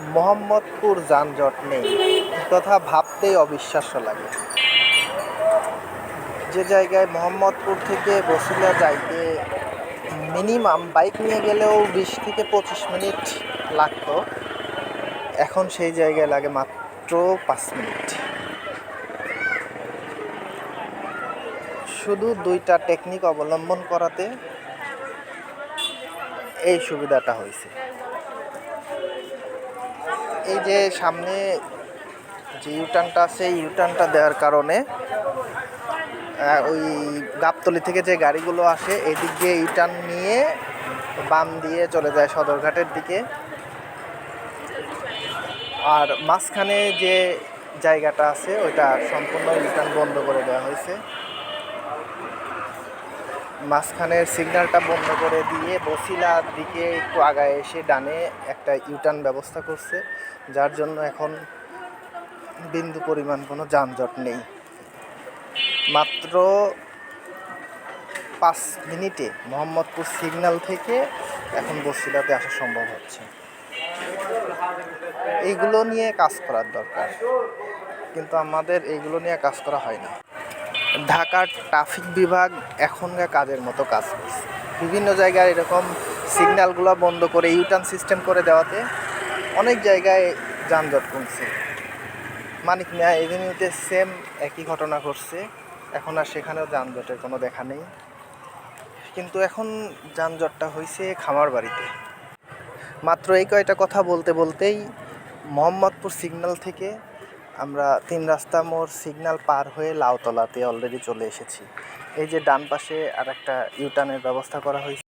মোহাম্মদপুর যানজট নেই। কথা ভাবতেই অবিশ্বাস্য লাগে। যে জায়গায় মোহাম্মদপুর থেকে বসিলা যাইতে মিনিমাম বাইক নিয়ে গেলেও বিশ থেকে পঁচিশ মিনিট লাগতো। এখন সেই জায়গায় লাগে মাত্র পাঁচ মিনিট। শুধু দুইটা টেকনিক অবলম্বন করাতে এই সুবিধাটা হয়েছে। এই যে সামনে যে ইউটার্নটা আছে ইউটার্নটা দেওয়ার কারণে ওই গাবতলি থেকে যে গাড়িগুলো আসে এই দিক দিয়ে ইউটার্ন নিয়ে বাম দিয়ে চলে যায় সদরঘাটের দিকে। আর মাঝখানে যে জায়গাটা আছে, ওইটা সম্পূর্ণ ইউটার্ন বন্ধ করে দেওয়া হয়েছে। মাঝখানের সিগন্যালটা বন্ধ করে দিয়ে বসিলার দিকে একটু আগায় এসে ডানে একটা ইউটার্ন ব্যবস্থা করছে, যার জন্য এখন বিন্দু পরিমাণ কোনো যানজট নেই। মাত্র পাঁচ মিনিটে মোহাম্মদপুর সিগন্যাল থেকে এখন বসিলাতে আসা সম্ভব হচ্ছে। এইগুলো নিয়ে কাজ করার দরকার, কিন্তু আমাদের এইগুলো নিয়ে কাজ করা হয় না। ঢাকার ট্রাফিক বিভাগ এখনকার কাজের মতো কাজ করছে। বিভিন্ন জায়গায় এরকম সিগন্যালগুলো বন্ধ করে ইউটার্ন সিস্টেম করে দেওয়াতে অনেক জায়গায় যানজট কমছে। মানিক মিয়া এভিনিউতে সেম একই ঘটনা ঘটছে। এখন আর সেখানেও যানজটের কোনো দেখা নেই। কিন্তু এখন যানজটটা হয়েছে খামার বাড়িতে। মাত্র এই কয়টা কথা বলতে বলতেই মোহাম্মদপুর সিগন্যাল থেকে আমরা তিন রাস্তা মোড় সিগনাল পার হয়ে লাউতলাতে অলরেডি চলে এসেছি। এই যে ডান পাশে আর একটা ইউটার্নের ব্যবস্থা করা হয়েছে।